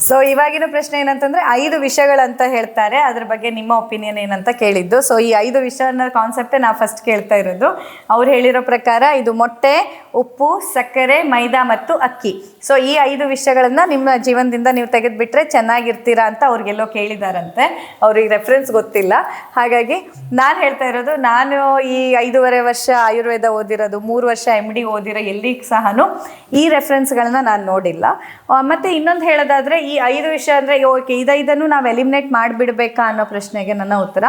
So ಇವಾಗಿನ ಪ್ರಶ್ನೆ ಏನಂತಂದ್ರೆ ಐದು ವಿಷಯಗಳಂತ ಹೇಳ್ತಾರೆ. ಅದ್ರ ಬಗ್ಗೆ ನಿಮ್ಮ ಒಪಿನಿಯನ್ ಏನಂತ ಕೇಳಿದ್ದು. ಸೊ ಈ ಐದು ವಿಷಯ ಕಾನ್ಸೆಪ್ಟೇ ನಾ ಫಸ್ಟ್ ಕೇಳ್ತಾ ಇರೋದು. ಅವ್ರು ಹೇಳಿರೋ ಪ್ರಕಾರ ಇದು ಮೊಟ್ಟೆ ಉಪ್ಪು, ಸಕ್ಕರೆ, ಮೈದಾ ಮತ್ತು ಅಕ್ಕಿ. ಸೊ ಈ ಐದು ವಿಷಯಗಳನ್ನ ನಿಮ್ಮ ಜೀವನದಿಂದ ನೀವು ತೆಗೆದುಬಿಟ್ರೆ ಚೆನ್ನಾಗಿರ್ತೀರಾ ಅಂತ ಅವ್ರಿಗೆಲ್ಲೋ ಕೇಳಿದಾರಂತೆ. ಅವ್ರಿಗೆ ರೆಫರೆನ್ಸ್ ಗೊತ್ತಿಲ್ಲ. ಹಾಗಾಗಿ ನಾನು ಹೇಳ್ತಾ ಇರೋದು, ನಾನು ಈ ಐದೂವರೆ ವರ್ಷ ಆಯುರ್ವೇದ ಓದಿರೋದು, ಮೂರು ವರ್ಷ ಎಂ ಡಿ ಓದಿರೋ ಎಲ್ಲಿ ಸಹ ಈ ರೆಫರೆನ್ಸ್ಗಳನ್ನ ನಾನು ನೋಡಿಲ್ಲ. ಮತ್ತೆ ಇನ್ನೊಂದು ಹೇಳೋದಾದ್ರೆ, ಈ ಐದು ವಿಷಯ ಅಂದರೆ ಓಕೆ, ಇದೈದನ್ನು ನಾವು ಎಲಿಮಿನೇಟ್ ಮಾಡಿಬಿಡ್ಬೇಕಾ ಅನ್ನೋ ಪ್ರಶ್ನೆಗೆ ನನ್ನ ಉತ್ತರ,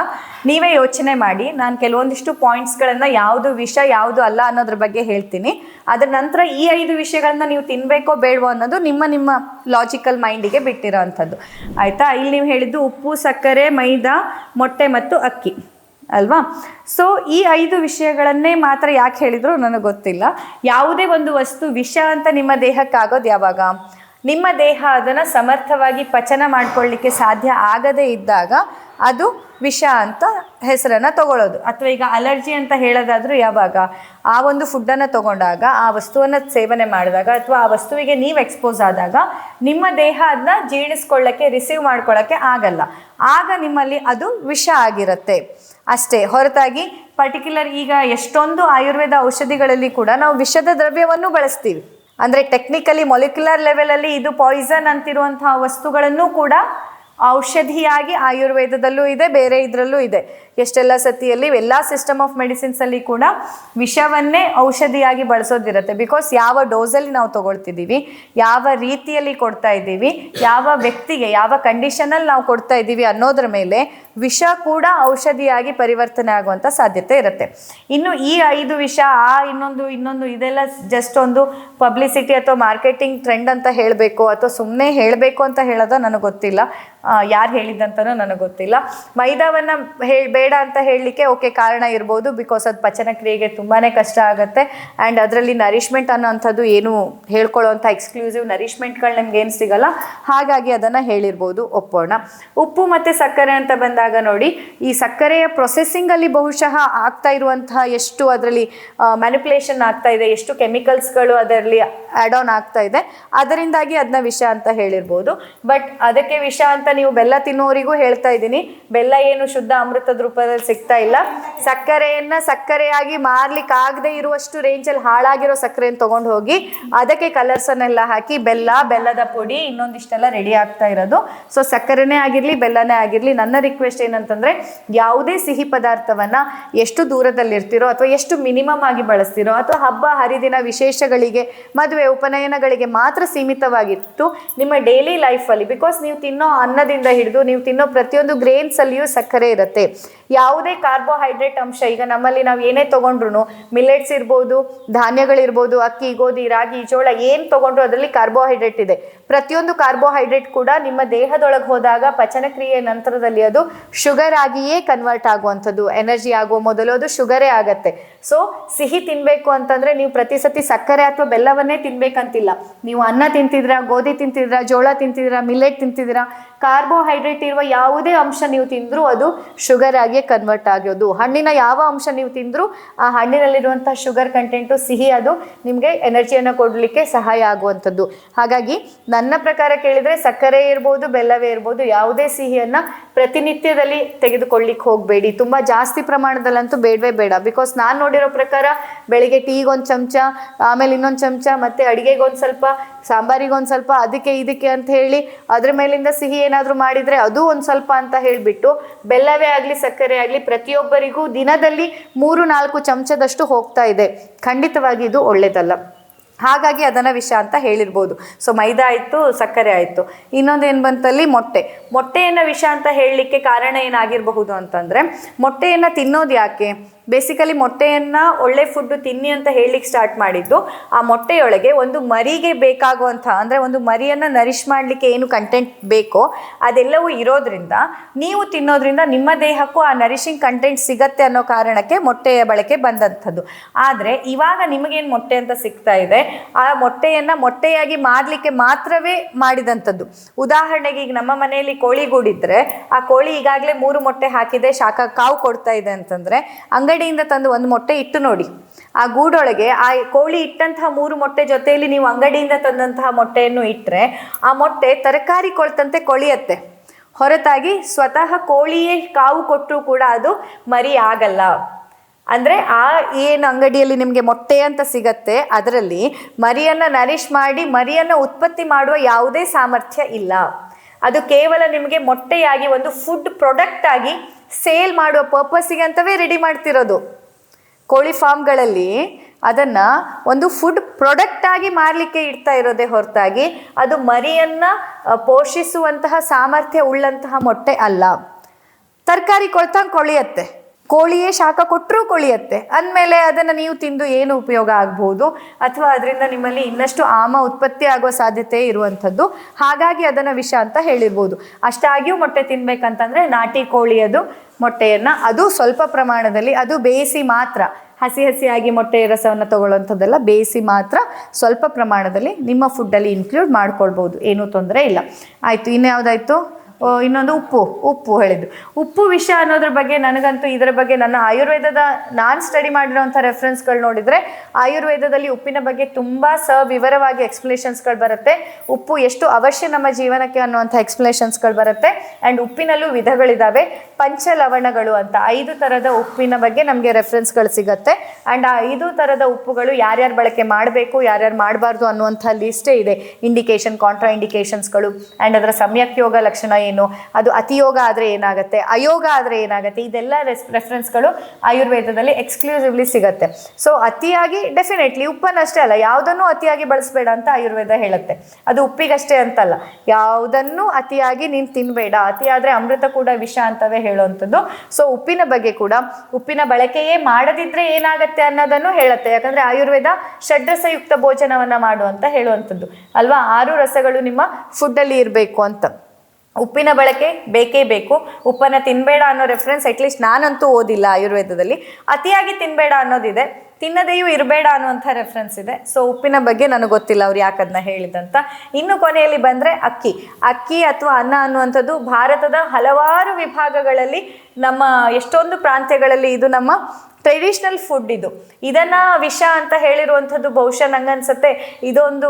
ನೀವೇ ಯೋಚನೆ ಮಾಡಿ. ನಾನು ಕೆಲವೊಂದಿಷ್ಟು ಪಾಯಿಂಟ್ಸ್ಗಳನ್ನು ಯಾವುದು ವಿಷ, ಯಾವುದು ಅಲ್ಲ ಅನ್ನೋದ್ರ ಬಗ್ಗೆ ಹೇಳ್ತೀನಿ. ಅದರ ನಂತರ ಈ ಐದು ವಿಷಯಗಳನ್ನ ನೀವು ತಿನ್ಬೇಕೋ ಬೇಡವೋ ಅನ್ನೋದು ನಿಮ್ಮ ನಿಮ್ಮ ಲಾಜಿಕಲ್ ಮೈಂಡಿಗೆ ಬಿಟ್ಟಿರೋ ಅಂಥದ್ದು ಆಯಿತಾ? ಇಲ್ಲಿ ನೀವು ಹೇಳಿದ್ದು ಉಪ್ಪು, ಸಕ್ಕರೆ, ಮೈದಾ, ಮೊಟ್ಟೆ ಮತ್ತು ಅಕ್ಕಿ. ಅಲ್ವಾ? ಸೊ ಈ ಐದು ವಿಷಯಗಳನ್ನೇ ಮಾತ್ರ ಯಾಕೆ ಹೇಳಿದ್ರು ನನಗೆ ಗೊತ್ತಿಲ್ಲ. ಯಾವುದೇ ಒಂದು ವಸ್ತು ವಿಷ ಅಂತ ನಿಮ್ಮ ದೇಹಕ್ಕಾಗೋದು ಯಾವಾಗ? ನಿಮ್ಮ ದೇಹ ಅದನ್ನು ಸಮರ್ಥವಾಗಿ ಪಚನ ಮಾಡ್ಕೊಳ್ಳಿಕ್ಕೆ ಸಾಧ್ಯ ಆಗದೇ ಇದ್ದಾಗ ಅದು ವಿಷ ಅಂತ ಹೆಸರನ್ನು ತಗೊಳ್ಳೋದು. ಅಥವಾ ಈಗ ಅಲರ್ಜಿ ಅಂತ ಹೇಳೋದಾದರೂ ಯಾವಾಗ ಆ ಒಂದು ಫುಡ್ಡನ್ನು ತಗೊಂಡಾಗ, ಆ ವಸ್ತುವನ್ನು ಸೇವನೆ ಮಾಡಿದಾಗ ಅಥವಾ ಆ ವಸ್ತುವಿಗೆ ನೀವು ಎಕ್ಸ್ಪೋಸ್ ಆದಾಗ ನಿಮ್ಮ ದೇಹ ಅದನ್ನ ಜೀರ್ಣಿಸ್ಕೊಳ್ಳೋಕ್ಕೆ, ರಿಸೀವ್ ಮಾಡ್ಕೊಳ್ಳೋಕ್ಕೆ ಆಗಲ್ಲ. ಆಗ ನಿಮ್ಮಲ್ಲಿ ಅದು ವಿಷ ಆಗಿರುತ್ತೆ. ಅಷ್ಟೇ, ಹೊರತಾಗಿ ಪರ್ಟಿಕ್ಯುಲರ್ ಈಗ ಎಷ್ಟೊಂದು ಆಯುರ್ವೇದ ಔಷಧಿಗಳಲ್ಲಿ ಕೂಡ ನಾವು ವಿಷದ ದ್ರವ್ಯವನ್ನು ಬಳಸ್ತೀವಿ. ಅಂದರೆ ಟೆಕ್ನಿಕಲಿ ಮೊಲಿಕ್ಯುಲರ್ ಲೆವೆಲಲ್ಲಿ ಇದು ಪಾಯ್ಸನ್ ಅಂತಿರುವಂತಹ ವಸ್ತುಗಳನ್ನು ಕೂಡ ಔಷಧಿಯಾಗಿ ಆಯುರ್ವೇದದಲ್ಲೂ ಇದೆ, ಬೇರೆ ಇದರಲ್ಲೂ ಇದೆ. ಎಷ್ಟೆಲ್ಲ ಸತಿಯಲ್ಲಿ ಎಲ್ಲ ಸಿಸ್ಟಮ್ ಆಫ್ ಮೆಡಿಸಿನ್ಸಲ್ಲಿ ಕೂಡ ವಿಷವನ್ನೇ ಔಷಧಿಯಾಗಿ ಬಳಸೋದಿರುತ್ತೆ. ಬಿಕಾಸ್ ಯಾವ ಡೋಸಲ್ಲಿ ನಾವು ತಗೊಳ್ತಿದ್ದೀವಿ, ಯಾವ ರೀತಿಯಲ್ಲಿ ಕೊಡ್ತಾ ಇದ್ದೀವಿ, ಯಾವ ವ್ಯಕ್ತಿಗೆ, ಯಾವ ಕಂಡೀಷನಲ್ಲಿ ನಾವು ಕೊಡ್ತಾ ಇದ್ದೀವಿ ಅನ್ನೋದ್ರ ಮೇಲೆ ವಿಷ ಕೂಡ ಔಷಧಿಯಾಗಿ ಪರಿವರ್ತನೆ ಆಗುವಂಥ ಸಾಧ್ಯತೆ ಇರುತ್ತೆ. ಇನ್ನು ಈ ಐದು ವಿಷ, ಆ ಇನ್ನೊಂದು ಇನ್ನೊಂದು, ಇದೆಲ್ಲ ಜಸ್ಟ್ ಒಂದು ಪಬ್ಲಿಸಿಟಿ ಅಥವಾ ಮಾರ್ಕೆಟಿಂಗ್ ಟ್ರೆಂಡ್ ಅಂತ ಹೇಳಬೇಕು ಅಥವಾ ಸುಮ್ಮನೆ ಹೇಳಬೇಕು ಅಂತ ಹೇಳೋದು ನನಗೆ ಗೊತ್ತಿಲ್ಲ. ಯಾರು ಹೇಳಿದ್ದಂತನೂ ನನಗೆ ಗೊತ್ತಿಲ್ಲ. ಮೈದಾವನ್ನು ಹೇ ಬೇಡ ಅಂತ ಹೇಳಲಿಕ್ಕೆ ಓಕೆ ಕಾರಣ ಇರ್ಬೋದು ಬಿಕಾಸ್ ಅದು ಪಚನ ಕ್ರಿಯೆಗೆ ತುಂಬಾ ಕಷ್ಟ ಆಗುತ್ತೆ. ಆ್ಯಂಡ್ ಅದರಲ್ಲಿ ನರಿಷ್ಮೆಂಟ್ ಅನ್ನೋಂಥದ್ದು ಏನು ಹೇಳ್ಕೊಳ್ಳೋವಂಥ ಎಕ್ಸ್ಕ್ಲೂಸಿವ್ ನರಿಷ್ಮೆಂಟ್ಗಳು ನಮ್ಗೆ ಏನು ಸಿಗಲ್ಲ. ಹಾಗಾಗಿ ಅದನ್ನು ಹೇಳಿರ್ಬೋದು ಒಪ್ಪೋಣ. ಉಪ್ಪು ಮತ್ತು ಸಕ್ಕರೆ ಅಂತ ಬಂದಾಗ ನೋಡಿ, ಈ ಸಕ್ಕರೆಯ ಪ್ರೊಸೆಸಿಂಗಲ್ಲಿ ಬಹುಶಃ ಆಗ್ತಾ ಇರುವಂತಹ ಎಷ್ಟು ಅದರಲ್ಲಿ ಮ್ಯಾನಿಪುಲೇಷನ್ ಆಗ್ತಾ ಇದೆ, ಎಷ್ಟು ಕೆಮಿಕಲ್ಸ್ಗಳು ಅದರಲ್ಲಿ ಆ್ಯಡ್ ಆನ್ ಆಗ್ತಾ ಇದೆ. ಅದರಿಂದಾಗಿ ಅದನ್ನ ವಿಷ ಅಂತ ಹೇಳಿರ್ಬೋದು. ಬಟ್ ಅದಕ್ಕೆ ವಿಷ ಅಂತ ನೀವು ಬೆಲ್ಲ ತಿನ್ನೋರಿಗೂ ಹೇಳ್ತಾ ಇದ್ದೀನಿ. ಬೆಲ್ಲ ಏನು ಶುದ್ಧ ಅಮೃತದ ರೂಪದಲ್ಲಿ ಸಿಗ್ತಾ ಇಲ್ಲ. ಸಕ್ಕರೆಯನ್ನ ಸಕ್ಕರೆಯಾಗಿ ಮಾರ್ಲಿಕ್ಕೆ ಆಗದೆ ಇರುವಷ್ಟು ರೇಂಜಲ್ಲಿ ಹಾಳಾಗಿರೋ ಸಕ್ಕರೆಯನ್ನು ತಗೊಂಡು ಹೋಗಿ ಅದಕ್ಕೆ ಕಲರ್ಸ್ ಅನ್ನೆಲ್ಲ ಹಾಕಿ ಬೆಲ್ಲ, ಬೆಲ್ಲದ ಪುಡಿ ಇನ್ನೊಂದಿಷ್ಟೆಲ್ಲ ರೆಡಿ ಆಗ್ತಾ ಇರೋದು. ಸೊ ಸಕ್ಕರೆನೇ ಆಗಿರಲಿ, ಬೆಲ್ಲನೇ ಆಗಿರಲಿ, ನನ್ನ ರಿಕ್ವೆಸ್ಟ್ ಏನಂತಂದ್ರೆ ಯಾವುದೇ ಸಿಹಿ ಪದಾರ್ಥವನ್ನ ಎಷ್ಟು ದೂರದಲ್ಲಿರ್ತಿರೋ ಅಥವಾ ಎಷ್ಟು ಮಿನಿಮಮ್ ಆಗಿ ಬಳಸ್ತಿರೋ ಅಥವಾ ಹಬ್ಬ, ಹರಿದಿನ ವಿಶೇಷಗಳಿಗೆ, ಮದುವೆ, ಉಪನಯನಗಳಿಗೆ ಮಾತ್ರ ಸೀಮಿತವಾಗಿತ್ತು ನಿಮ್ಮ ಡೈಲಿ ಲೈಫಲ್ಲಿ ಬಿಕಾಸ್ ನೀವು ತಿನ್ನೋ ಅನ್ನದಿಂದ ಹಿಡಿದು ನೀವು ತಿನ್ನೋ ಪ್ರತಿಯೊಂದು ಗ್ರೇನ್ಸಲ್ಲಿಯೂ ಸಕ್ಕರೆ ಇರುತ್ತೆ. ಯಾವುದೇ ಕಾರ್ಬೋಹೈಡ್ರೇಟ್ ಅಂಶ, ಈಗ ನಮ್ಮಲ್ಲಿ ನಾವು ಏನೇ ತಗೊಂಡ್ರು ಮಿಲೆಟ್ಸ್ ಇರ್ಬೋದು, ಧಾನ್ಯಗಳಿರ್ಬೋದು, ಅಕ್ಕಿ, ಗೋಧಿ, ರಾಗಿ, ಜೋಳ, ಏನು ತಗೊಂಡ್ರು ಅದರಲ್ಲಿ ಕಾರ್ಬೋಹೈಡ್ರೇಟ್ ಇದೆ. ಪ್ರತಿಯೊಂದು ಕಾರ್ಬೋಹೈಡ್ರೇಟ್ ಕೂಡ ನಿಮ್ಮ ದೇಹದೊಳಗೆ ಹೋದಾಗ ಪಚನಕ್ರಿಯೆ ನಂತರದಲ್ಲಿ ಅದು ಶುಗರ್ ಆಗಿಯೇ ಕನ್ವರ್ಟ್ ಆಗುವಂಥದ್ದು. ಎನರ್ಜಿ ಆಗುವ ಮೊದಲು ಅದು ಶುಗರೇ ಆಗತ್ತೆ. ಸೊ ಸಿಹಿ ತಿನ್ನಬೇಕು ಅಂತಂದ್ರೆ ನೀವು ಪ್ರತಿ ಸತಿ ಸಕ್ಕರೆ ಅಥವಾ ಬೆಲ್ಲವನ್ನೇ ತಿನ್ಬೇಕಂತಿಲ್ಲ. ನೀವು ಅನ್ನ ತಿಂತಿದ್ರಾ ಗೋಧಿ ತಿಂತಿದ್ರಾ ಜೋಳ ತಿಂತಿದ್ರಾ ಮಿಲೆಟ್ ತಿಂತಿದ್ರಾ ಕಾರ್ಬೋಹೈಡ್ರೇಟ್ ಇರುವ ಯಾವುದೇ ಅಂಶ ನೀವು ತಿಂದರೂ ಅದು ಶುಗರ್ ಆಗಿ ಕನ್ವರ್ಟ್ ಆಗೋದು. ಹಣ್ಣಿನ ಯಾವ ಅಂಶ ನೀವು ತಿಂದರೂ ಆ ಹಣ್ಣಿನಲ್ಲಿರುವಂಥ ಶುಗರ್ ಕಂಟೆಂಟು ಸಿಹಿ ಅದು ನಿಮಗೆ ಎನರ್ಜಿಯನ್ನು ಕೊಡಲಿಕ್ಕೆ ಸಹಾಯ ಆಗುವಂಥದ್ದು. ಹಾಗಾಗಿ ನನ್ನ ಪ್ರಕಾರ ಕೇಳಿದರೆ ಸಕ್ಕರೆ ಇರ್ಬೋದು, ಬೆಲ್ಲವೇ ಇರ್ಬೋದು, ಯಾವುದೇ ಸಿಹಿಯನ್ನು ಪ್ರತಿನಿತ್ಯದಲ್ಲಿ ತೆಗೆದುಕೊಳ್ಳಿಕ್ಕೆ ಹೋಗಬೇಡಿ. ತುಂಬ ಜಾಸ್ತಿ ಪ್ರಮಾಣದಲ್ಲಂತೂ ಬೇಡವೇ ಬೇಡ. ಬಿಕಾಸ್ ನಾನು ನೋಡಿರೋ ಪ್ರಕಾರ ಬೆಳಿಗ್ಗೆ ಟೀಗೆ ಒಂದು ಚಮಚ, ಆಮೇಲೆ ಇನ್ನೊಂದು ಚಮಚ, ಮತ್ತು ಅಡುಗೆಗೆ ಒಂದು ಸ್ವಲ್ಪ ಸಾಂಬಾರಿಗೆ ಒಂದು ಸ್ವಲ್ಪ, ಅದಕ್ಕೆ ಇದಕ್ಕೆ ಅಂತ ಹೇಳಿ ಅದ್ರ ಮೇಲಿಂದ ಸಿಹಿ ಏನಾದರೂ ಮಾಡಿದರೆ ಅದು ಒಂದು ಸ್ವಲ್ಪ ಅಂತ ಹೇಳಿಬಿಟ್ಟು ಬೆಲ್ಲವೇ ಆಗಲಿ, ಸಕ್ಕರೆ ಆಗಲಿ, ಪ್ರತಿಯೊಬ್ಬರಿಗೂ ದಿನದಲ್ಲಿ ಮೂರು ನಾಲ್ಕು ಚಮಚದಷ್ಟು ಹೋಗ್ತಾ ಇದೆ. ಖಂಡಿತವಾಗಿ ಇದು ಒಳ್ಳೆಯದಲ್ಲ ಹಾಗಾಗಿ ಅದನ್ನು ವಿಷ ಅಂತ ಹೇಳಿರ್ಬೋದು. ಸೊ ಮೈದಾ ಆಯಿತು, ಸಕ್ಕರೆ ಆಯಿತು. ಇನ್ನೊಂದು ಏನು ಬಂತಲ್ಲಿ? ಮೊಟ್ಟೆ. ಮೊಟ್ಟೆಯನ್ನು ವಿಷ ಅಂತ ಹೇಳಲಿಕ್ಕೆ ಕಾರಣ ಏನಾಗಿರಬಹುದು ಅಂತಂದರೆ, ಮೊಟ್ಟೆಯನ್ನು ತಿನ್ನೋದು ಯಾಕೆ? ಬೇಸಿಕಲಿ ಮೊಟ್ಟೆಯನ್ನು ಒಳ್ಳೆ ಫುಡ್ಡು ತಿನ್ನಿ ಅಂತ ಹೇಳಲಿಕ್ಕೆ ಸ್ಟಾರ್ಟ್ ಮಾಡಿದ್ದು. ಆ ಮೊಟ್ಟೆಯೊಳಗೆ ಒಂದು ಮರಿಗೆ ಬೇಕಾಗುವಂಥ ಅಂದರೆ ಒಂದು ಮರಿಯನ್ನು ನರಿಶ್ ಮಾಡಲಿಕ್ಕೆ ಏನು ಕಂಟೆಂಟ್ ಬೇಕೋ ಅದೆಲ್ಲವೂ ಇರೋದ್ರಿಂದ ನೀವು ತಿನ್ನೋದ್ರಿಂದ ನಿಮ್ಮ ದೇಹಕ್ಕೂ ಆ ನರಿಶಿಂಗ್ ಕಂಟೆಂಟ್ ಸಿಗತ್ತೆ ಅನ್ನೋ ಕಾರಣಕ್ಕೆ ಮೊಟ್ಟೆಯ ಬಳಕೆ ಬಂದಂಥದ್ದು. ಆದರೆ ಇವಾಗ ನಿಮಗೇನು ಮೊಟ್ಟೆ ಅಂತ ಸಿಗ್ತಾ ಇದೆ? ಆ ಮೊಟ್ಟೆಯನ್ನು ಮೊಟ್ಟೆಯಾಗಿ ಮಾಡಲಿಕ್ಕೆ ಮಾತ್ರವೇ ಮಾಡಿದಂಥದ್ದು. ಉದಾಹರಣೆಗೆ ಈಗ ನಮ್ಮ ಮನೆಯಲ್ಲಿ ಕೋಳಿ ಗೂಡಿದ್ರೆ, ಆ ಕೋಳಿ ಈಗಾಗಲೇ ಮೂರು ಮೊಟ್ಟೆ ಹಾಕಿದೆ, ಶಾಖ ಕಾವು ಕೊಡ್ತಾ ಇದೆ ಅಂತಂದರೆ ಅಂಗಡಿ ಅಂಗಡಿಯಿಂದ ತಂದು ಒಂದು ಮೊಟ್ಟೆ ಇಟ್ಟು ನೋಡಿ. ಆ ಗೂಡೊಳಗೆ ಆ ಕೋಳಿ ಇಟ್ಟಂತಹ ಮೂರು ಮೊಟ್ಟೆ ಜೊತೆಯಲ್ಲಿ ನೀವು ಅಂಗಡಿಯಿಂದ ತಂದಂತಹ ಮೊಟ್ಟೆಯನ್ನು ಇಟ್ಟರೆ ಆ ಮೊಟ್ಟೆ ತರಕಾರಿ ಕೊಳ್ತಂತೆ ಕೊಳಿಯತ್ತೆ. ಹೊರತಾಗಿ ಸ್ವತಃ ಕೋಳಿಯೇ ಕಾವು ಕೊಟ್ಟರೂ ಕೂಡ ಅದು ಮರಿ ಆಗಲ್ಲ. ಅಂದರೆ ಆ ಏನು ಅಂಗಡಿಯಲ್ಲಿ ನಿಮಗೆ ಮೊಟ್ಟೆ ಅಂತ ಸಿಗತ್ತೆ, ಅದರಲ್ಲಿ ಮರಿಯನ್ನು ನರಿಶ್ ಮಾಡಿ, ಮರಿಯನ್ನು ಉತ್ಪತ್ತಿ ಮಾಡುವ ಯಾವುದೇ ಸಾಮರ್ಥ್ಯ ಇಲ್ಲ. ಅದು ಕೇವಲ ನಿಮಗೆ ಮೊಟ್ಟೆಯಾಗಿ ಒಂದು ಫುಡ್ ಪ್ರಾಡಕ್ಟ್ ಆಗಿ ಸೇಲ್ ಮಾಡುವ ಪರ್ಪಸ್ಸಿಗೆ ಅಂತವೇ ರೆಡಿ ಮಾಡ್ತಿರೋದು. ಕೋಳಿ ಫಾರ್ಮ್ಗಳಲ್ಲಿ ಅದನ್ನು ಒಂದು ಫುಡ್ ಪ್ರಾಡಕ್ಟ್ ಆಗಿ ಮಾರಲಿಕ್ಕೆ ಇಡ್ತಾ ಇರೋದೇ ಹೊರತಾಗಿ ಅದು ಮರಿಯನ್ನು ಪೋಷಿಸುವಂತಹ ಸಾಮರ್ಥ್ಯ ಉಳ್ಳಂತಹ ಮೊಟ್ಟೆ ಅಲ್ಲ. ತರಕಾರಿ ಕೊಳ್ತಂಗೆ ಕೊಳಿಯತ್ತೆ. ಕೋಳಿಯೇ ಶಾಖ ಕೊಟ್ಟರೂ ಕೊಳಿಯತ್ತೆ. ಅಂದಮೇಲೆ ಅದನ್ನು ನೀವು ತಿಂದು ಏನು ಉಪಯೋಗ ಆಗ್ಬೋದು? ಅಥವಾ ಅದರಿಂದ ನಿಮ್ಮಲ್ಲಿ ಇನ್ನಷ್ಟು ಆಮ ಉತ್ಪತ್ತಿ ಆಗೋ ಸಾಧ್ಯತೆ ಇರುವಂಥದ್ದು? ಹಾಗಾಗಿ ಅದನ್ನು ವಿಷ ಅಂತ ಹೇಳಿರ್ಬೋದು. ಅಷ್ಟಾಗಿಯೂ ಮೊಟ್ಟೆ ತಿನ್ಬೇಕಂತಂದರೆ ನಾಟಿ ಕೋಳಿಯದು ಮೊಟ್ಟೆಯನ್ನು. ಅದು ಸ್ವಲ್ಪ ಪ್ರಮಾಣದಲ್ಲಿ, ಅದು ಬೇಯಿಸಿ ಮಾತ್ರ. ಹಸಿ ಹಸಿಯಾಗಿ ಮೊಟ್ಟೆಯ ರಸವನ್ನು ತಗೊಳ್ಳುವಂಥದ್ದೆಲ್ಲ ಬೇಯಿಸಿ ಮಾತ್ರ ಸ್ವಲ್ಪ ಪ್ರಮಾಣದಲ್ಲಿ ನಿಮ್ಮ ಫುಡ್ಡಲ್ಲಿ ಇನ್ಕ್ಲೂಡ್ ಮಾಡ್ಕೊಳ್ಬೋದು. ಏನೂ ತೊಂದರೆ ಇಲ್ಲ. ಆಯಿತು, ಇನ್ಯಾವುದಾಯಿತು? ಇನ್ನೊಂದು ಉಪ್ಪು ಉಪ್ಪು ಹೇಳಿದ್ದು. ಉಪ್ಪು ವಿಷ ಅನ್ನೋದ್ರ ಬಗ್ಗೆ ನನಗಂತೂ ಇದರ ಬಗ್ಗೆ ನನ್ನ ಆಯುರ್ವೇದದ, ನಾನು ಸ್ಟಡಿ ಮಾಡಿರೋಂಥ ರೆಫರೆನ್ಸ್ಗಳು ನೋಡಿದರೆ ಆಯುರ್ವೇದದಲ್ಲಿ ಉಪ್ಪಿನ ಬಗ್ಗೆ ತುಂಬ ಸವಿವರವಾಗಿ ಎಕ್ಸ್ಪ್ಲೇಷನ್ಸ್ಗಳು ಬರುತ್ತೆ. ಉಪ್ಪು ಎಷ್ಟು ಅವಶ್ಯ ನಮ್ಮ ಜೀವನಕ್ಕೆ ಅನ್ನುವಂಥ ಎಕ್ಸ್ಪ್ಲೇಷನ್ಸ್ಗಳು ಬರುತ್ತೆ. ಆ್ಯಂಡ್ ಉಪ್ಪಿನಲ್ಲೂ ವಿಧಗಳಿದ್ದಾವೆ ಪಂಚಲವಣಗಳು ಅಂತ ಐದು ಥರದ ಉಪ್ಪಿನ ಬಗ್ಗೆ ನಮಗೆ ರೆಫರೆನ್ಸ್ಗಳು ಸಿಗುತ್ತೆ. ಆ್ಯಂಡ್ ಆ ಐದು ಥರದ ಉಪ್ಪುಗಳು ಯಾರ್ಯಾರು ಬಳಕೆ ಮಾಡಬೇಕು, ಯಾರ್ಯಾರು ಮಾಡಬಾರ್ದು ಅನ್ನುವಂಥ ಲಿಸ್ಟೇ ಇದೆ. ಇಂಡಿಕೇಶನ್ ಕಾಂಟ್ರಾ ಇಂಡಿಕೇಶನ್ಸ್ಗಳು ಆ್ಯಂಡ್ ಅದರ ಸಮ್ಯಕ್ ಯೋಗ ಲಕ್ಷಣ ಏನು? ಅದು ಅತಿಯೋಗ ಆದರೆ ಏನಾಗುತ್ತೆ? ಅಯೋಗ ಆದರೆ ಏನಾಗುತ್ತೆ? ಇದೆಲ್ಲ ರೆಸ್ ರೆಫರೆನ್ಸ್ಗಳು ಆಯುರ್ವೇದದಲ್ಲಿ ಎಕ್ಸ್ಕ್ಲೂಸಿವ್ಲಿ ಸಿಗುತ್ತೆ. ಸೊ ಅತಿಯಾಗಿ ಡೆಫಿನೆಟ್ಲಿ ಉಪ್ಪನ್ನಷ್ಟೇ ಅಲ್ಲ, ಯಾವುದನ್ನು ಅತಿಯಾಗಿ ಬಳಸಬೇಡ ಅಂತ ಆಯುರ್ವೇದ ಹೇಳುತ್ತೆ. ಅದು ಉಪ್ಪಿಗಷ್ಟೇ ಅಂತಲ್ಲ. ಯಾವುದನ್ನು ಅತಿಯಾಗಿ ನೀನು ತಿನ್ನಬೇಡ ಅತಿಯಾದರೆ ಅಮೃತ ಕೂಡ ವಿಷ ಅಂತವೇ ಹೇಳುವಂಥದ್ದು ಸೊ ಉಪ್ಪಿನ ಬಗ್ಗೆ ಕೂಡ, ಉಪ್ಪಿನ ಬಳಕೆಯೇ ಮಾಡದಿದ್ರೆ ಏನಾಗುತ್ತೆ ಅನ್ನೋದನ್ನು ಹೇಳುತ್ತೆ. ಯಾಕಂದ್ರೆ ಆಯುರ್ವೇದ ಷಡ್ರಸಯುಕ್ತ ಭೋಜನವನ್ನ ಮಾಡು ಅಂತ ಹೇಳುವಂಥದ್ದು. ಅಲ್ವಾ? ಆರು ರಸಗಳು ನಿಮ್ಮ ಫುಡ್ಡಲ್ಲಿ ಇರಬೇಕು ಅಂತ. ಉಪ್ಪಿನ ಬಳಕೆ ಬೇಕೇ ಬೇಕು. ಉಪ್ಪನ್ನು ತಿನ್ನಬೇಡ ಅನ್ನೋ ರೆಫರೆನ್ಸ್ ಅಟ್ಲೀಸ್ಟ್ ನಾನಂತೂ ಓದಿಲ್ಲ ಆಯುರ್ವೇದದಲ್ಲಿ. ಅತಿಯಾಗಿ ತಿನ್ನಬೇಡ ಅನ್ನೋದಿದೆ. ತಿನ್ನದೆಯೂ ಇರಬೇಡ ಅನ್ನುವಂಥ ರೆಫರೆನ್ಸ್ ಇದೆ. ಸೊ ಉಪ್ಪಿನ ಬಗ್ಗೆ ನನಗೆ ಗೊತ್ತಿಲ್ಲ ಅವ್ರು ಯಾಕೆ ಅದನ್ನ ಹೇಳಿದಂತ. ಇನ್ನು ಕೊನೆಯಲ್ಲಿ ಬಂದರೆ ಅಕ್ಕಿ. ಅಕ್ಕಿ ಅಥವಾ ಅನ್ನ ಅನ್ನುವಂಥದ್ದು ಭಾರತದ ಹಲವಾರು ವಿಭಾಗಗಳಲ್ಲಿ ನಮ್ಮ ಎಷ್ಟೊಂದು ಪ್ರಾಂತ್ಯಗಳಲ್ಲಿ ಇದು ನಮ್ಮ ಟ್ರೆಡಿಷ್ನಲ್ ಫುಡ್ ಇದು. ಇದನ್ನ ವಿಷ ಅಂತ ಹೇಳಿರುವಂಥದ್ದು ಬಹುಶಃ ನಂಗನ್ಸುತ್ತೆ. ಇದೊಂದು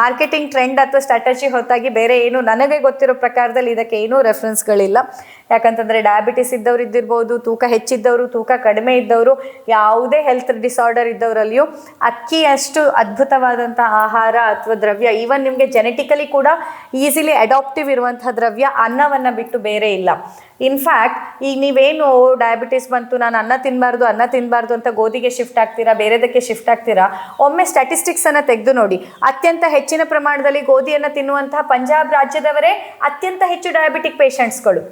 ಮಾರ್ಕೆಟಿಂಗ್ ಟ್ರೆಂಡ್ ಅಥವಾ ಸ್ಟ್ರಾಟಜಿ ಹೊತ್ತಾಗಿ ಬೇರೆ ಏನು ನನಗೆ ಗೊತ್ತಿರೋ ಪ್ರಕಾರದಲ್ಲಿ ಇದಕ್ಕೆ ಏನೂ ರೆಫರೆನ್ಸ್ಗಳಿಲ್ಲ. ಯಾಕಂತಂದರೆ ಡಯಾಬಿಟಿಸ್ ಇದ್ದವ್ರು ಇದ್ದಿರ್ಬೋದು, ತೂಕ ಹೆಚ್ಚಿದ್ದವರು, ತೂಕ ಕಡಿಮೆ ಇದ್ದವರು, ಯಾವುದೇ ಹೆಲ್ತ್ ಡಿಸಾರ್ಡರ್ ಇದ್ದವರಲ್ಲಿಯೂ ಅಕ್ಕಿಯಷ್ಟು ಅದ್ಭುತವಾದಂಥ ಆಹಾರ ಅಥವಾ ದ್ರವ್ಯ ಈವನ್ ನಿಮಗೆ ಜೆನೆಟಿಕಲಿ ಕೂಡ ಈಸಿಲಿ ಅಡಾಪ್ಟಿವ್ ಇರುವಂತಹ ದ್ರವ್ಯ ಅನ್ನವನ್ನು ಬಿಟ್ಟು ಬೇರೆ ಇಲ್ಲ. ಇನ್ಫ್ಯಾಕ್ಟ್ ಈಗ ನೀವೇನು ಡಯಾಬಿಟಿಸ್ ಬಂತು, ನಾನು ಅನ್ನ ತಿನ್ನಬಾರ್ದು ಅನ್ನ ತಿನ್ನಬಾರ್ದು ಅಂತ ಗೋಧಿಗೆ ಶಿಫ್ಟ್ ಆಗ್ತೀರಾ, ಬೇರೆದಕ್ಕೆ ಶಿಫ್ಟ್ ಆಗ್ತೀರಾ, ಒಮ್ಮೆ ಸ್ಟ್ಯಾಟಿಸ್ಟಿಕ್ಸನ್ನು ತೆಗೆದು ನೋಡಿ. ಅತ್ಯಂತ ಹೆಚ್ಚಿನ ಪ್ರಮಾಣದಲ್ಲಿ ಗೋಧಿಯನ್ನು ತಿನ್ನುವಂತಹ ಪಂಜಾಬ್ ರಾಜ್ಯದವರೇ ಅತ್ಯಂತ ಹೆಚ್ಚು ಡಯಾಬಿಟಿಕ್ ಪೇಷಂಟ್ಸ್ಗಳು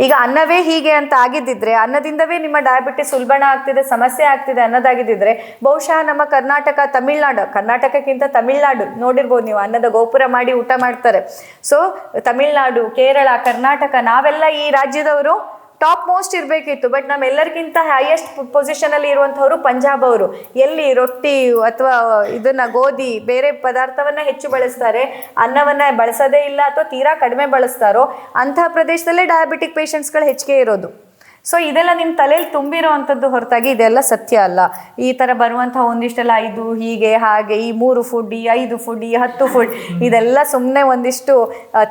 ಈಗ ಅನ್ನವೇ ಹೀಗೆ ಅಂತ ಆಗಿದ್ದಿದ್ರೆ, ಅನ್ನದಿಂದವೇ ನಿಮ್ಮ ಡಯಾಬಿಟಿಸ್ ಉಲ್ಬಣ ಆಗ್ತಿದೆ, ಸಮಸ್ಯೆ ಆಗ್ತಿದೆ ಅನ್ನೋದಾಗಿದ್ದಿದ್ರೆ, ಬಹುಶಃ ನಮ್ಮ ಕರ್ನಾಟಕ, ತಮಿಳ್ನಾಡು, ಕರ್ನಾಟಕಕ್ಕಿಂತ ತಮಿಳ್ನಾಡು ನೋಡಿರ್ಬೋದು ನೀವು ಅನ್ನದ ಗೋಪುರ ಮಾಡಿ ಊಟ ಮಾಡ್ತಾರೆ. ಸೊ ತಮಿಳ್ನಾಡು, ಕೇರಳ, ಕರ್ನಾಟಕ, ನಾವೆಲ್ಲ ಈ ರಾಜ್ಯದವರು ಟಾಪ್ ಮೋಸ್ಟ್ ಇರಬೇಕಿತ್ತು, ಬಟ್ ನಮ್ಮೆಲ್ಲರಿಗಿಂತ ಹೈಯೆಸ್ಟ್ ಪೊಸಿಷನ್ ಅಲ್ಲಿ ಇರುವಂತಹವರು ಪಂಜಾಬ್ ಅವರು. ಎಲ್ಲಿ ರೊಟ್ಟಿ ಅಥವಾ ಇದನ್ನ ಗೋಧಿ, ಬೇರೆ ಪದಾರ್ಥವನ್ನ ಹೆಚ್ಚು ಬಳಸ್ತಾರೆ, ಅನ್ನವನ್ನ ಬಳಸೋದೇ ಇಲ್ಲ ಅಥವಾ ತೀರಾ ಕಡಿಮೆ ಬಳಸ್ತಾರೋ ಅಂತಹ ಪ್ರದೇಶದಲ್ಲೇ ಡಯಾಬಿಟಿಕ್ ಪೇಷಂಟ್ಸ್ಗಳು ಹೆಚ್ಚಿಗೆ ಇರೋದು. ಸೊ ಇದೆಲ್ಲ ನಿಮ್ಮ ತಲೆಯಲ್ಲಿ ತುಂಬಿರೋ ಅಂಥದ್ದು ಹೊರತಾಗಿ ಇದೆಲ್ಲ ಸತ್ಯ ಅಲ್ಲ. ಈ ಥರ ಬರುವಂಥ ಒಂದಿಷ್ಟೆಲ್ಲ ಐದು, ಹೀಗೆ, ಹಾಗೆ, ಈ ಮೂರು ಫುಡ್ ಈ ಐದು ಫುಡ್ ಈ ಹತ್ತು ಫುಡ್ ಇದೆಲ್ಲ ಸುಮ್ಮನೆ ಒಂದಿಷ್ಟು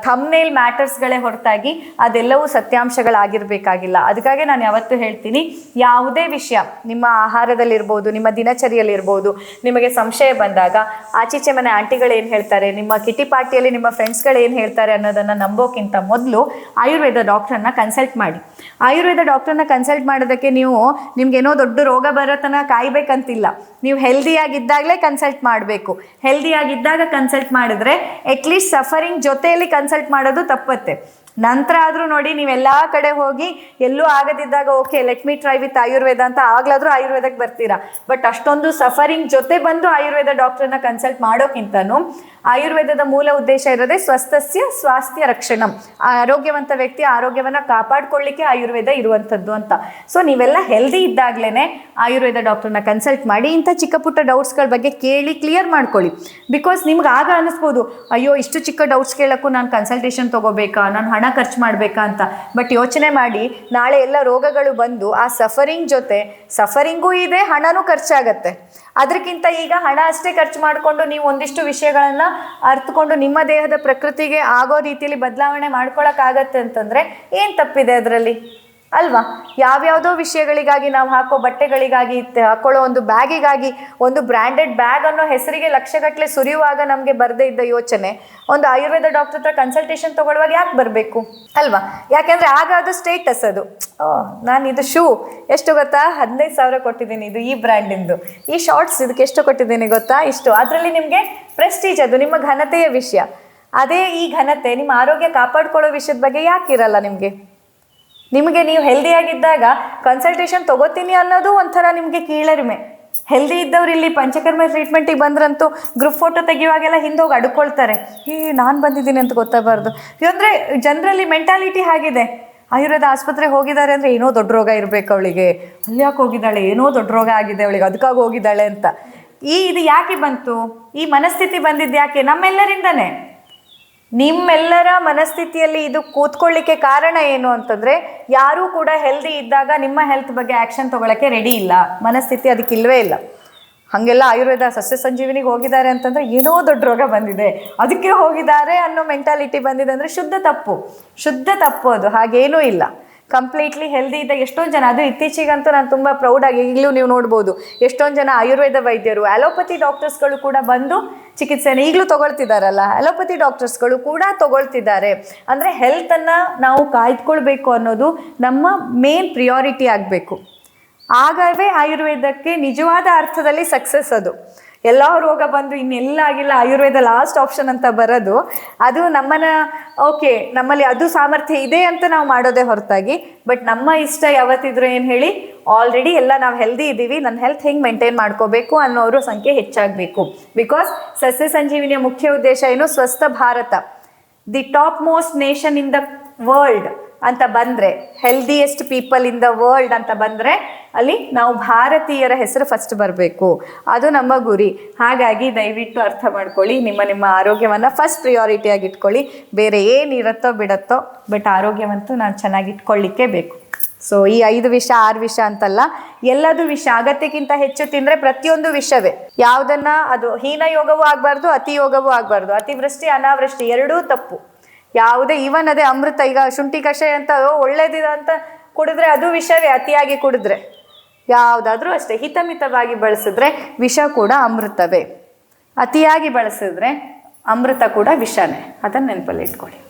ಥಮ್ನೇಲ್ ಮ್ಯಾಟರ್ಸ್ಗಳೇ ಹೊರತಾಗಿ ಅದೆಲ್ಲವೂ ಸತ್ಯಾಂಶಗಳಾಗಿರಬೇಕಾಗಿಲ್ಲ. ಅದಕ್ಕಾಗಿ ನಾನು ಯಾವತ್ತೂ ಹೇಳ್ತೀನಿ, ಯಾವುದೇ ವಿಷಯ ನಿಮ್ಮ ಆಹಾರದಲ್ಲಿರ್ಬೋದು, ನಿಮ್ಮ ದಿನಚರಿಯಲ್ಲಿರ್ಬೋದು, ನಿಮಗೆ ಸಂಶಯ ಬಂದಾಗ, ಆಚೀಚೆ ಮನೆ ಆಂಟಿಗಳು ಏನು ಹೇಳ್ತಾರೆ, ನಿಮ್ಮ ಕಿಟಿ ಪಾರ್ಟಿಯಲ್ಲಿ ನಿಮ್ಮ ಫ್ರೆಂಡ್ಸ್ಗಳು ಏನು ಹೇಳ್ತಾರೆ ಅನ್ನೋದನ್ನು ನಂಬೋಕ್ಕಿಂತ ಮೊದಲು ಆಯುರ್ವೇದ ಡಾಕ್ಟ್ರನ್ನ ಕನ್ಸಲ್ಟ್ ಮಾಡಿ. ಆಯುರ್ವೇದ ಡಾಕ್ಟರ್ನ ಕನ್ಸಲ್ಟ್ ಮಾಡೋದಕ್ಕೆ ನೀವು ನಿಮ್ಗೇನೋ ದೊಡ್ಡ ರೋಗ ಬರೋ ತನಕ ಕಾಯ್ಬೇಕಂತಿಲ್ಲ. ನೀವು ಹೆಲ್ದಿಯಾಗಿದ್ದಾಗಲೇ ಕನ್ಸಲ್ಟ್ ಮಾಡಬೇಕು. ಹೆಲ್ದಿಯಾಗಿದ್ದಾಗ ಕನ್ಸಲ್ಟ್ ಮಾಡಿದ್ರೆ ಅಟ್ಲೀಸ್ಟ್ ಸಫರಿಂಗ್ ಜೊತೆಯಲ್ಲಿ ಕನ್ಸಲ್ಟ್ ಮಾಡೋದು ತಪ್ಪತ್ತೆ. ನಂತರ ಆದರೂ ನೋಡಿ ನೀವೆಲ್ಲ ಕಡೆ ಹೋಗಿ ಎಲ್ಲೂ ಆಗದಿದ್ದಾಗ, okay let me try with Ayurveda ಅಂತ ಆಗ್ಲಾದ್ರೂ ಆಯುರ್ವೇದಕ್ಕೆ ಬರ್ತೀರಾ. ಬಟ್ ಅಷ್ಟೊಂದು ಸಫರಿಂಗ್ ಜೊತೆ ಬಂದು ಆಯುರ್ವೇದ ಡಾಕ್ಟರ್ನ ಕನ್ಸಲ್ಟ್ ಮಾಡೋಕ್ಕಿಂತನೂ ಆಯುರ್ವೇದದ ಮೂಲ ಉದ್ದೇಶ ಇರೋದೇ ಸ್ವಸ್ಥಸ್ಯ, ಸ್ವಾಸ್ಥ್ಯ ರಕ್ಷಣಂ. ಆರೋಗ್ಯವಂತ ವ್ಯಕ್ತಿ ಆರೋಗ್ಯವನ್ನು ಕಾಪಾಡ್ಕೊಳ್ಳಿಕ್ಕೆ ಆಯುರ್ವೇದ ಇರುವಂಥದ್ದು ಅಂತ. ಸೊ ನೀವೆಲ್ಲ ಹೆಲ್ದಿ ಇದ್ದಾಗಲೇ ಆಯುರ್ವೇದ ಡಾಕ್ಟರ್ನ ಕನ್ಸಲ್ಟ್ ಮಾಡಿ, ಇಂಥ ಚಿಕ್ಕ ಪುಟ್ಟ ಡೌಟ್ಸ್ಗಳ ಬಗ್ಗೆ ಕೇಳಿ ಕ್ಲಿಯರ್ ಮಾಡ್ಕೊಳ್ಳಿ. ಬಿಕಾಸ್ ನಿಮ್ಗೆ ಆಗ ಅನ್ನಿಸ್ಬೋದು ಅಯ್ಯೋ, ಇಷ್ಟು ಚಿಕ್ಕ ಡೌಟ್ಸ್ ಕೇಳೋಕ್ಕೂ ನಾನು ಕನ್ಸಲ್ಟೇಷನ್ ತೊಗೋಬೇಕಾ? ನಾನು ಹಣ ಖರ್ಚು ಮಾಡಬೇಕಾ ಅಂತ. ಬಟ್ ಯೋಚನೆ ಮಾಡಿ, ನಾಳೆ ಎಲ್ಲ ರೋಗಗಳು ಬಂದು ಆ ಸಫರಿಂಗ್ ಜೊತೆ ಸಫರಿಂಗೂ ಇದೆ, ಹಣನೂ ಖರ್ಚಾಗತ್ತೆ. ಅದಕ್ಕಿಂತ ಈಗ ಹಣ ಅಷ್ಟೇ ಖರ್ಚು ಮಾಡಿಕೊಂಡು ನೀವು ಒಂದಿಷ್ಟು ವಿಷಯಗಳನ್ನು ಅರ್ಥಕೊಂಡು ನಿಮ್ಮ ದೇಹದ ಪ್ರಕೃತಿಗೆ ಆಗೋ ರೀತಿಯಲ್ಲಿ ಬದಲಾವಣೆ ಮಾಡ್ಕೊಳಕ್ಕಾಗತ್ತೆ ಅಂತಂದರೆ ಏನು ತಪ್ಪಿದೆ ಅದರಲ್ಲಿ? ಅಲ್ವಾ? ಯಾವ್ಯಾವುದೋ ವಿಷಯಗಳಿಗಾಗಿ ನಾವು ಹಾಕೋ ಬಟ್ಟೆಗಳಿಗಾಗಿ ಹಾಕೊಳ್ಳೋ ಒಂದು ಬ್ಯಾಗಿಗಾಗಿ ಒಂದು ಬ್ರ್ಯಾಂಡೆಡ್ ಬ್ಯಾಗ್ ಅನ್ನೋ ಹೆಸರಿಗೆ ಲಕ್ಷಗಟ್ಟಲೆ ಸುರಿಯುವಾಗ ನಮಗೆ ಬರದೇ ಇದ್ದ ಯೋಚನೆ. ಒಂದು ಆಯುರ್ವೇದ ಡಾಕ್ಟರ್ ಹತ್ರ ಕನ್ಸಲ್ಟೇಷನ್ ತಗೊಳ್ಳುವಾಗ ಯಾಕೆ ಬರಬೇಕು? ಅಲ್ವಾ? ಯಾಕೆಂದ್ರೆ ಆಗ ಅದು ಸ್ಟೇಟಸ್ ಅದು. ನಾನು ಇದು ಶೂ ಎಷ್ಟು ಗೊತ್ತಾ? ಹದಿನೈದು ಸಾವಿರ ಕೊಟ್ಟಿದ್ದೀನಿ ಇದು ಈ ಬ್ರ್ಯಾಂಡಿಂದು ಈ ಶಾರ್ಟ್ಸ್ ಇದಕ್ಕೆ ಎಷ್ಟು ಕೊಟ್ಟಿದ್ದೀನಿ ಗೊತ್ತಾ? ಇಷ್ಟು. ಅದರಲ್ಲಿ ನಿಮಗೆ ಪ್ರೆಸ್ಟೀಜ್ ಅದು, ನಿಮ್ಮ ಘನತೆಯ ವಿಷಯ. ಅದೇ ಈ ಘನತೆ, ನಿಮ್ಮ ಆರೋಗ್ಯ ಕಾಪಾಡ್ಕೊಳ್ಳೋ ವಿಷಯದ ಬಗ್ಗೆ ಯಾಕೆ ಇರಲ್ಲ ನಿಮಗೆ? ನಿಮಗೆ ನೀವು ಹೆಲ್ದಿಯಾಗಿದ್ದಾಗ ಕನ್ಸಲ್ಟೇಷನ್ ತಗೋತೀನಿ ಅನ್ನೋದು ಒಂಥರ ನಿಮಗೆ ಕೀಳರಿಮೆ. ಹೆಲ್ದಿ ಇದ್ದವ್ರು ಇಲ್ಲಿ ಪಂಚಕರ್ಮ ಟ್ರೀಟ್ಮೆಂಟಿಗೆ ಬಂದ್ರಂತೂ ಗ್ರೂಪ್ ಫೋಟೋ ತೆಗಿಯುವಾಗೆಲ್ಲ ಹಿಂದೆ ಹೋಗಿ ಅಡ್ಕೊಳ್ತಾರೆ. ಈ ನಾನು ಬಂದಿದ್ದೀನಿ ಅಂತ ಗೊತ್ತಾಗಬಾರ್ದು. ಅಂದರೆ ಜನರಲ್ಲಿ ಮೆಂಟಾಲಿಟಿ ಆಗಿದೆ ಆಯುರ್ವೇದ ಆಸ್ಪತ್ರೆ ಹೋಗಿದ್ದಾರೆ ಅಂದರೆ ಏನೋ ದೊಡ್ಡ ರೋಗ ಇರಬೇಕು ಅವಳಿಗೆ. ಅಲ್ಲಿ ಯಾಕೆ ಹೋಗಿದ್ದಾಳೆ? ಏನೋ ದೊಡ್ಡ ರೋಗ ಆಗಿದೆ ಅವಳಿಗೆ. ಅದಕ್ಕಾಗಿ ಹೋಗಿದ್ದಾಳೆ ಅಂತ. ಈ ಇದು ಯಾಕೆ ಬಂತು? ಈ ಮನಸ್ಥಿತಿ ಬಂದಿದ್ದು ಯಾಕೆ? ನಮ್ಮೆಲ್ಲರಿಂದನೇ. ನಿಮ್ಮೆಲ್ಲರ ಮನಸ್ಥಿತಿಯಲ್ಲಿ ಇದು ಕೂತ್ಕೊಳ್ಳಿಕ್ಕೆ ಕಾರಣ ಏನು ಅಂತಂದ್ರೆ, ಯಾರೂ ಕೂಡ ಹೆಲ್ದಿ ಇದ್ದಾಗ ನಿಮ್ಮ ಹೆಲ್ತ್ ಬಗ್ಗೆ ಆಕ್ಷನ್ ತಗೊಳಕ್ಕೆ ರೆಡಿ ಇಲ್ಲ. ಮನಸ್ಥಿತಿ ಅದಕ್ಕೆ ಇಲ್ಲವೇ ಇಲ್ಲ. ಹಾಗೆಲ್ಲ ಆಯುರ್ವೇದ ಸಸ್ಯ ಸಂಜೀವಿನಿಗೆ ಹೋಗಿದ್ದಾರೆ ಅಂತಂದ್ರೆ ಏನೋ ದೊಡ್ಡ ರೋಗ ಬಂದಿದೆ. ಅದಕ್ಕೆ ಹೋಗಿದ್ದಾರೆ ಅನ್ನೋ ಮೆಂಟಾಲಿಟಿ ಬಂದಿದೆ ಅಂದ್ರೆ ಶುದ್ಧ ತಪ್ಪು. ಶುದ್ಧ ತಪ್ಪು ಅದು, ಹಾಗೇನೂ ಇಲ್ಲ. ಕಂಪ್ಲೀಟ್ಲಿ ಹೆಲ್ದಿ ಇದ್ದ ಎಷ್ಟೊಂದು ಜನ, ಅದು ಇತ್ತೀಚೆಗಂತೂ ನಾನು ತುಂಬ ಪ್ರೌಡಾಗಿ ಈಗಲೂ ನೀವು ನೋಡ್ಬೋದು. ಎಷ್ಟೊಂದು ಜನ ಆಯುರ್ವೇದ ವೈದ್ಯರು ಅಲೋಪತಿ ಡಾಕ್ಟರ್ಸ್ಗಳು ಕೂಡ ಬಂದು ಚಿಕಿತ್ಸೆನ ಈಗಲೂ ತಗೊಳ್ತಿದ್ದಾರಲ್ಲ? ಅಲೋಪತಿ ಡಾಕ್ಟರ್ಸ್ಗಳು ಕೂಡ ತಗೊಳ್ತಿದ್ದಾರೆ. ಅಂದರೆ ಹೆಲ್ತನ್ನು ನಾವು ಕಾಯ್ದುಕೊಳ್ಬೇಕು ಅನ್ನೋದು ನಮ್ಮ ಮೇನ್ ಪ್ರಿಯಾರಿಟಿ ಆಗಬೇಕು. ಆಗವೇ ಆಯುರ್ವೇದಕ್ಕೆ ನಿಜವಾದ ಅರ್ಥದಲ್ಲಿ ಸಕ್ಸಸ್ ಅದು. ಎಲ್ಲ ರೋಗ ಬಂದು ಇನ್ನೆಲ್ಲ ಆಗಿಲ್ಲ, ಆಯುರ್ವೇದ ಲಾಸ್ಟ್ ಆಪ್ಷನ್ ಅಂತ ಬರೋದು. ಅದು ನಮ್ಮನ್ನ ಓಕೆ ನಮ್ಮಲ್ಲಿ ಅದು ಸಾಮರ್ಥ್ಯ ಇದೆ ಅಂತ ನಾವು ಮಾಡೋದೇ ಹೊರತಾಗಿ ಬಟ್ ನಮ್ಮ ಇಷ್ಟ ಯಾವತ್ತಿದ್ರು ಏನು ಹೇಳಿ ಆಲ್ರೆಡಿ ಎಲ್ಲ ನಾವು ಹೆಲ್ದಿ ಇದ್ದೀವಿ ನನ್ನ ಹೆಲ್ತ್ ಹೆಂಗೆ ಮೇಂಟೈನ್ ಮಾಡ್ಕೋಬೇಕು ಅನ್ನೋರು ಸಂಖ್ಯೆ ಹೆಚ್ಚಾಗಬೇಕು. ಬಿಕಾಸ್ ಸಸ್ಯ ಸಂಜೀವಿನಿಯ ಮುಖ್ಯ ಉದ್ದೇಶ ಏನು? Swasth Bharat. The top most nation in the world ಅಂತ ಬಂದರೆ healthiest people in the world ಅಂತ ಬಂದರೆ ಅಲ್ಲಿ ನಾವು ಭಾರತೀಯರ ಹೆಸರು ಫಸ್ಟ್ ಬರಬೇಕು. ಅದು ನಮ್ಮ ಗುರಿ. ಹಾಗಾಗಿ ದಯವಿಟ್ಟು ಅರ್ಥ ಮಾಡ್ಕೊಳ್ಳಿ, ನಿಮ್ಮ ನಿಮ್ಮ ಆರೋಗ್ಯವನ್ನು ಫಸ್ಟ್ ಪ್ರಿಯಾರಿಟಿಯಾಗಿ ಇಟ್ಕೊಳ್ಳಿ ಬೇರೆ ಏನಿರುತ್ತೋ ಬಿಡತ್ತೋ ಬಟ್ ಆರೋಗ್ಯವಂತೂ ನಾನು ಚೆನ್ನಾಗಿ ಇಟ್ಕೊಳ್ಳಿಕ್ಕೆ ಬೇಕು. ಸೊ ಈ ಐದು ವಿಷ, ಆರು ವಿಷ ಅಂತಲ್ಲ, ಎಲ್ಲದು ವಿಷ, ಅಗತ್ಯಕ್ಕಿಂತ ಹೆಚ್ಚು ತಿಂದರೆ ಪ್ರತಿಯೊಂದು ವಿಷವೇ. ಯಾವುದನ್ನ, ಅದು ಹೀನ ಯೋಗವೂ ಆಗಬಾರ್ದು, ಅತಿ ಯೋಗವೂ ಆಗಬಾರ್ದು. ಅತಿವೃಷ್ಟಿ, ಅನಾವೃಷ್ಟಿ, ಎರಡೂ ತಪ್ಪು. ಯಾವುದೇ ಇವನ್ ಅದೇ ಅಮೃತ, ಈಗ ಶುಂಠಿ ಕಷಾಯ ಅಂತ ಒಳ್ಳೇದಿದೆ ಅಂತ ಕುಡಿದ್ರೆ ಅದು ವಿಷವೇ, ಅತಿಯಾಗಿ ಕುಡಿದ್ರೆ. ಯಾವುದಾದ್ರೂ ಅಷ್ಟೇ ಹಿತಮಿತವಾಗಿ ಬಳಸಿದ್ರೆ ವಿಷ ಕೂಡ ಅಮೃತವೇ. ಅತಿಯಾಗಿ ಬಳಸಿದ್ರೆ ಅಮೃತ ಕೂಡ ವಿಷನೇ. ಅದನ್ನು ನೆನಪಲ್ಲಿ ಇಟ್ಕೊಳ್ಳಿ.